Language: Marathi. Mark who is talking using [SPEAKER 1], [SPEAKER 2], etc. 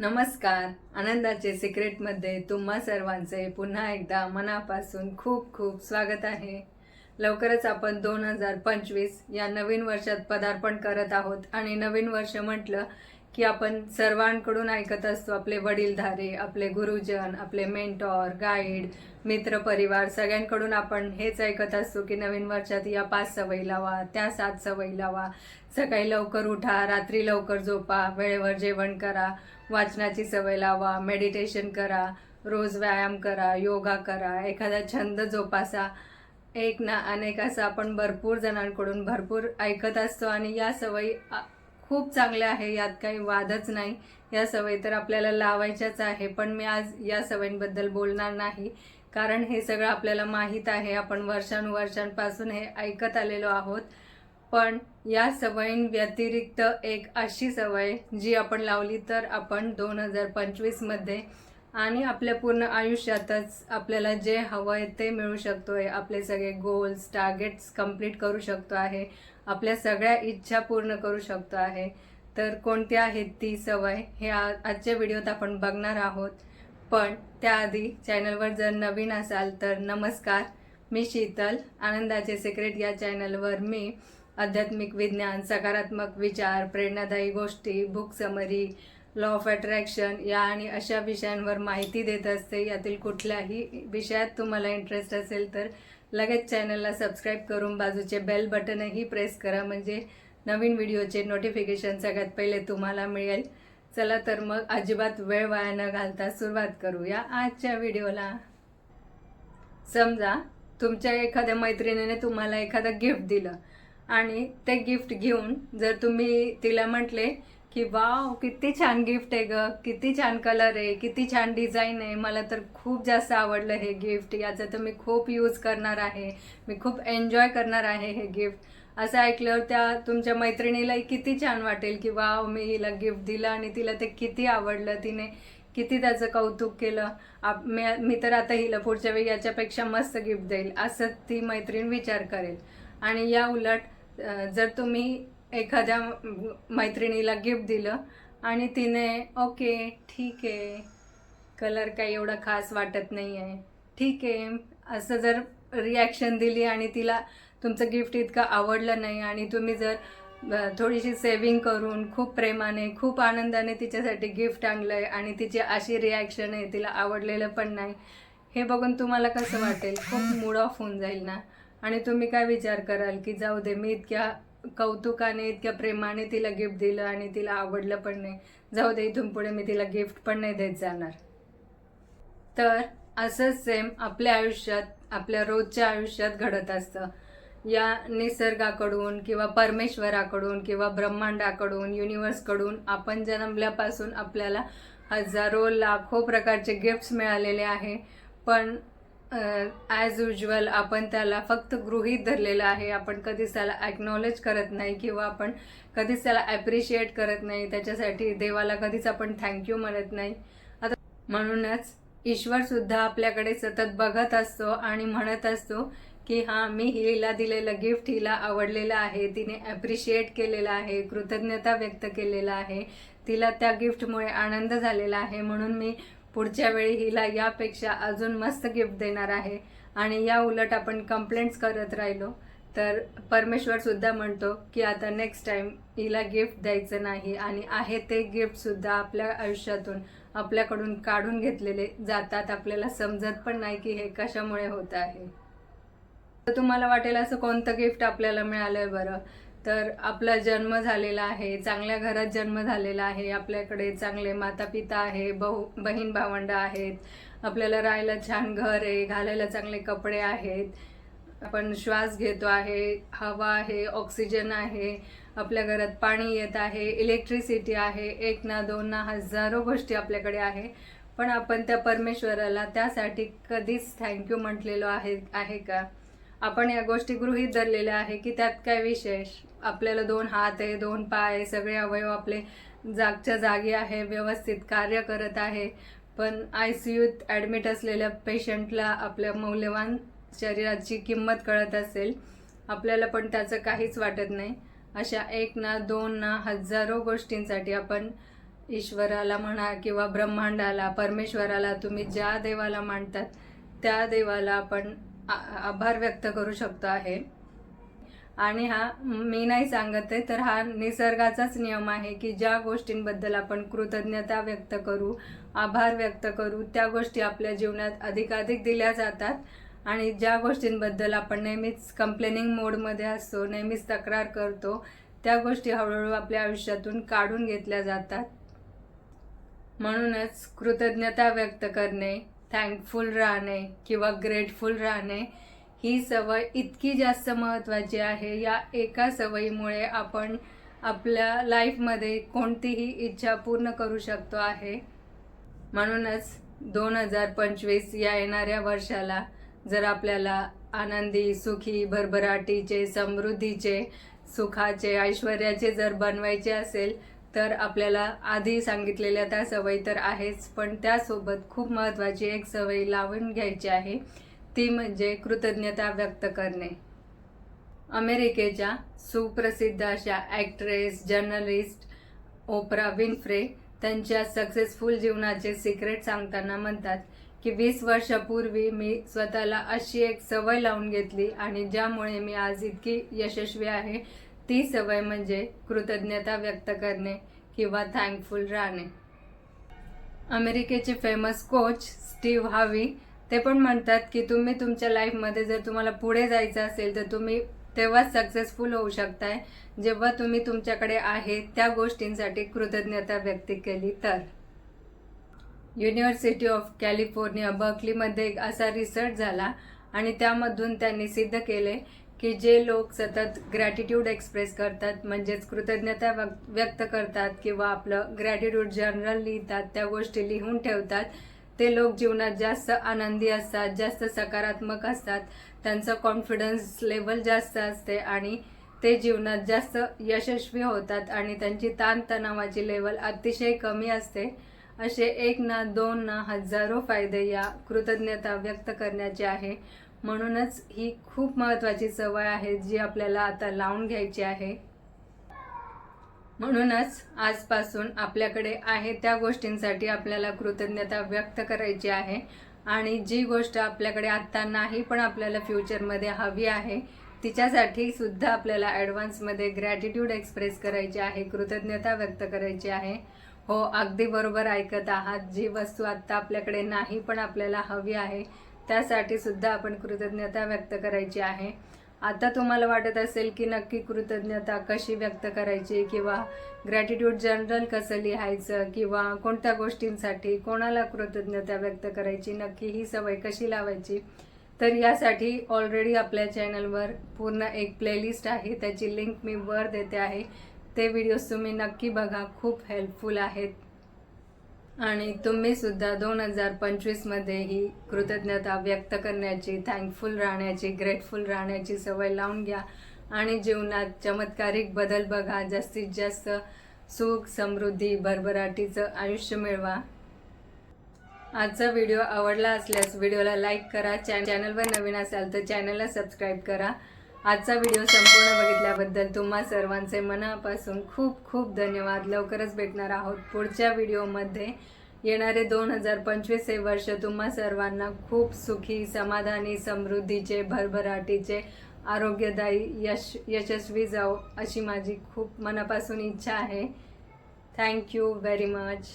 [SPEAKER 1] नमस्कार. आनंदाचे सिक्रेटमध्ये तुम्हा सर्वांचे पुन्हा एकदा मनापासून खूप खूप स्वागत आहे. लवकरच आपण दोन हजार पंचवीस या नवीन वर्षात पदार्पण करत आहोत आणि नवीन वर्ष म्हटलं की आपण सर्वांकडून ऐकत असतो आपले वडीलधारे आपले गुरुजन आपले मेंटॉर गाईड मित्रपरिवार सगळ्यांकडून आपण हेच ऐकत असतो की नवीन वर्षात या पाच सवयी लावा त्या सात सवयी लावा. सकाळी लवकर उठा रात्री लवकर झोपा वेळेवर जेवण करा वाचनाची सवय लावा मेडिटेशन करा रोज व्यायाम करा योगा करा एखादा छंद जोपासा. एक ना अनेक असं आपण भरपूर जणांकडून भरपूर ऐकत असतो आणि या सवयी खूप चांगल्या आहे यात काही वादच नाही. या सवयी तर आपल्याला लावायच्याच आहे पण मी आज या सवयींबद्दल बोलणार नाही. कारण हे सगळं आपल्याला माहीत आहे आपण वर्षानुवर्षांपासून हे ऐकत आलेलो आहोत. पण या सवयींव्यतिरिक्त एक अशी सवय जी आपण लावली तर आपण दोन हजार पंचवीसमध्ये आणि आपल्या पूर्ण आयुष्यातच आपल्याला जे हवं आहे ते मिळू शकतो आहे आपले सगळे गोल्स टार्गेट्स कंप्लीट करू शकतो आहे. आपल्या सगळ्या इच्छा पूर्ण करू शकतो आहे. तर कोणती आहेत ती सवय हे आजच्या व्हिडिओत आपण बघणार आहोत. पण त्याआधी चॅनलवर जर नवीन असाल तर नमस्कार. मी शीतल आनंदाचे सिक्रेट या चॅनलवर मी आध्यात्मिक विज्ञान सकारात्मक विचार प्रेरणादायी गोष्टी book summary law of attraction या आणि अशा विषयांवर माहिती देत असते. यातील कुठल्याही विषयात तुम्हाला इंटरेस्ट असेल तर लगेच चॅनलला सबस्क्राईब करून बाजूचे बेल बटनही प्रेस करा. म्हणजे नवीन व्हिडिओचे नोटिफिकेशन सगळ्यात पहिले तुम्हाला मिळेल. चला तर मग अजिबात वेळ वाया न घालता सुरुवात करूया आजच्या व्हिडिओला समजा तुमच्या एखाद्या मैत्रिणीने तुम्हाला एखादं गिफ्ट दिलं आणि ते गिफ्ट घेऊन जर तुम्ही तिला म्हटले की वाव किती छान गिफ्ट आहे ग. किती छान कलर आहे. किती छान डिझाईन आहे. मला तर खूप जास्त आवडलं हे गिफ्ट. याचा तर मी खूप यूज करणार आहे. मी खूप एन्जॉय करणार आहे हे गिफ्ट. असं ऐकल्यावर त्या तुमच्या मैत्रिणीलाही किती छान वाटेल की वाव मी हिला गिफ्ट दिलं आणि तिला ते किती आवडलं. तिने किती त्याचं कौतुक केलं. आप मी मी तर आता हिला पुढच्या वेळी याच्यापेक्षा मस्त गिफ्ट देईल. असं ती मैत्रीण विचार करेल. आणि या उलट जर तुम्ही एखाद्या मैत्रिणीला गिफ्ट दिलं आणि तिने ओके ठीक आहे. कलर काही एवढा खास वाटत नाही आहे ठीक आहे. असं जर रिॲक्शन दिली आणि तिला तुमचं गिफ्ट इतकं आवडलं नाही आणि तुम्ही जर थोडीशी सेविंग करून खूप प्रेमाने खूप आनंदाने तिच्यासाठी गिफ्ट आणलं आहे आणि तिची अशी रिॲक्शन आहे तिला आवडलेलं पण नाही हे बघून तुम्हाला कसं वाटेल? खूप मूड ऑफ होऊन जाईल ना? आणि तुम्ही काय विचार कराल की जाऊ दे मी इतक्या कौतुकाने इतक्या प्रेमाने तिला गिफ्ट दिलं आणि तिला आवडलं पण नाही. जाऊ दे इथून पुढे मी तिला गिफ्ट पण नाही देत जाणार. तर असंच सेम आपल्या आयुष्यात आपल्या रोजच्या आयुष्यात घडत असतं. या निसर्गाकडून किंवा परमेश्वराकडून किंवा ब्रह्मांडाकडून युनिवर्सकडून आपण जन्मल्यापासून आपल्याला हजारो लाखो प्रकारचे गिफ्ट्स मिळालेले आहे. पण ॲज युजल आपण त्याला फक्त गृहीत धरलेलं आहे. आपण कधीच त्याला ॲक्नॉलेज करत नाही किंवा आपण कधीच त्याला ॲप्रिशिएट करत नाही. त्याच्यासाठी देवाला कधीच आपण थँक्यू म्हणत नाही. आता म्हणूनच ईश्वरसुद्धा आपल्याकडे सतत बघत असतो आणि म्हणत असतो की हां मी हिला दिलेलं गिफ्ट हिला आवडलेलं आहे. तिने ॲप्रिशिएट केलेलं आहे कृतज्ञता व्यक्त केलेला आहे. तिला त्या गिफ्टमुळे आनंद झालेला आहे. म्हणून मी पुढच्या वेळी हिला यापेक्षा अजून मस्त गिफ्ट देणार आहे. आणि या उलट आपण कंप्लेंट्स करत राहिलो. तर परमेश्वर सुद्धा म्हणतो की आता नेक्स्ट टाइम हिला गिफ्ट द्यायचं नाही आणि आहे ते गिफ्ट सुद्धा आपल्या आयुष्यातून आपल्याकडून काढून घेतलेले जातात. आपल्याला समजत पण नाही की हे कशामुळे होत आहे. तर तुम्हाला वाटेल असं कोणतं गिफ्ट आपल्याला मिळालंय बरं? तर आपला जन्म झालेला आहे चांगल्या घरात जन्म झालेला आहे आपल्याकडे चांगले माता पिता आहे बहु बहीण भावंड आहेत आपल्याला राहायला छान घर आहे घालायला चांगले कपडे आहेत आपण श्वास घेतो आहे हवा आहे ऑक्सिजन आहे आपल्या घरात पाणी येत आहे इलेक्ट्रिसिटी आहे एक ना दोन ना हजारो गोष्टी आपल्याकडे आहे पण आपण त्या परमेश्वराला त्यासाठी कधीच थँक्यू म्हटलेलो आहे आहे का? आपण या गोष्टी गृहीत धरलेल्या आहे की त्यात काय विशेष? आपल्याला दोन हात आहे दोन पाय आहे, सगळे अवयव आपले जागच्या जागी आहे व्यवस्थित कार्य करत आहे. पण आय सी यूत ॲडमिट असलेल्या पेशंटला आपल्या मौल्यवान शरीराची किंमत कळत असेल. आपल्याला पण त्याचं काहीच वाटत नाही. अशा एक ना दोन ना हजारो गोष्टींसाठी आपण ईश्वराला म्हणा किंवा ब्रह्मांडाला परमेश्वराला तुम्ही ज्या देवाला मानतात त्या देवाला आपण आभार व्यक्त करू शकतो आहे. आणि हा मी नाही सांगत आहे तर हा निसर्गाचाच नियम आहे की ज्या गोष्टींबद्दल आपण कृतज्ञता व्यक्त करू आभार व्यक्त करू त्या गोष्टी आपल्या जीवनात अधिकाधिक दिल्या जातात. आणि ज्या गोष्टींबद्दल आपण नेहमीच कंप्लेनिंग मोडमध्ये असतो नेहमीच तक्रार करतो त्या गोष्टी हळूहळू आपल्या आयुष्यातून काढून घेतल्या जातात. म्हणूनच कृतज्ञता व्यक्त करणे थँकफुल राहणे किंवा ग्रेटफुल राहणे ही सवय इतकी जास्त महत्त्वाची आहे. या एका सवयीमुळे आपण आपल्या लाईफमध्ये कोणतीही इच्छा पूर्ण करू शकतो आहे. म्हणूनच दोन हजार पंचवीस या येणाऱ्या वर्षाला जर आपल्याला आनंदी सुखी भरभराटीचे समृद्धीचे सुखाचे ऐश्वर्याचे जर बनवायचे असेल तर आपल्याला आधी सांगितलेल्या त्या सवयी तर आहेच पण त्यासोबत खूप महत्त्वाची एक सवय लावून घ्यायची आहे. ती म्हणजे कृतज्ञता व्यक्त करणे. अमेरिकेच्या सुप्रसिद्ध अशा ॲक्ट्रेस जर्नलिस्ट ओपरा विनफ्रे त्यांच्या सक्सेसफुल जीवनाचे सिक्रेट सांगताना म्हणतात की वीस वर्षापूर्वी मी स्वतःला अशी एक सवय लावून घेतली आणि ज्यामुळे मी आज इतकी यशस्वी आहे ती सवय म्हणजे कृतज्ञता व्यक्त करणे किंवा थँकफुल राहणे. अमेरिकेचे फेमस कोच स्टीव्ह हावी ते पण म्हणतात की तुम्ही तुमच्या लाईफमध्ये जर तुम्हाला पुढे जायचं असेल तर तुम्ही तेव्हाच सक्सेसफुल होऊ शकताय. जेव्हा तुम्ही तुमच्याकडे आहे त्या गोष्टींसाठी कृतज्ञता व्यक्त केली तर. युनिव्हर्सिटी ऑफ कॅलिफोर्निया बर्कलीमध्ये एक असा रिसर्च झाला आणि त्यामधून त्यांनी सिद्ध केले की जे लोक सतत ग्रॅटिट्यूड एक्सप्रेस करतात म्हणजेच कृतज्ञता व्यक्त करतात किंवा आपलं ग्रॅटिट्यूड जर्नल लिहितात त्या गोष्टी लिहून ठेवतात ते लोक जीवनात जास्त आनंदी असतात जास्त सकारात्मक असतात त्यांचं कॉन्फिडन्स लेवल जास्त असते आणि ते जीवनात जास्त यशस्वी होतात आणि त्यांची ताणतणावाची लेवल अतिशय कमी असते. असे एक ना दोन ना हजारो फायदे या कृतज्ञता व्यक्त करण्याचे आहे. म्हणूनच ही खूप महत्त्वाची सवय आहे जी आपल्याला आता लावून घ्यायची आहे. म्हणूनच आजपासून आपल्याकडे आहे त्या गोष्टींसाठी आपल्याला कृतज्ञता व्यक्त करायची आहे. आणि जी गोष्ट आपल्याकडे आत्ता नाही पण आपल्याला फ्युचरमध्ये हवी आहे तिच्यासाठी सुद्धा आपल्याला ॲडव्हान्समध्ये ग्रॅटिट्यूड एक्सप्रेस करायची आहे कृतज्ञता व्यक्त करायची आहे. हो अगदी बरोबर ऐकत आहात. जी वस्तू आत्ता आपल्याकडे नाही पण आपल्याला हवी आहे त्यासाठी सुद्धा आपण कृतज्ञता व्यक्त करायची आहे. आता तुम्हाला वाटत असेल की नक्की कृतज्ञता कशी व्यक्त करायची किंवा ग्रॅटिट्यूड जर्नल कसं लिहायचं किंवा कोणत्या गोष्टींसाठी कोणाला कृतज्ञता व्यक्त करायची नक्की ही सवय कशी लावायची? तर यासाठी ऑलरेडी आपल्या चॅनलवर पूर्ण एक प्लेलिस्ट आहे. त्याची लिंक मी वर देते आहे. ते व्हिडिओज तुम्ही नक्की बघा. खूप हेल्पफुल आहेत. आणि तुम्ही सुद्धा दोन हजार पंचवीसमध्ये ही कृतज्ञता व्यक्त करण्याची थँकफुल राहण्याची ग्रेटफुल राहण्याची सवय लावून घ्या. आणि जीवनात चमत्कारिक बदल बघा. जास्तीत जास्त सुख समृद्धी भरभराटीचं आयुष्य मिळवा. आजचा व्हिडिओ आवडला असल्यास व्हिडिओला लाईक करा. चॅ चॅनलवर नवीन असाल तर चॅनलला सबस्क्राईब करा. आजचा व्हिडिओ संपूर्ण बघितल्याबद्दल तुम्हा सर्वांचे मनापासून खूप खूप धन्यवाद. लवकरच भेटणार आहोत पुढच्या व्हिडिओमध्ये येणारे दोन हजार पंचवीस हे वर्ष तुम्हा सर्वांना खूप सुखी समाधानी समृद्धीचे भरभराटीचे आरोग्यदायी यश यशस्वी जाओ अशी माझी खूप मनापासून इच्छा आहे. Thank you very much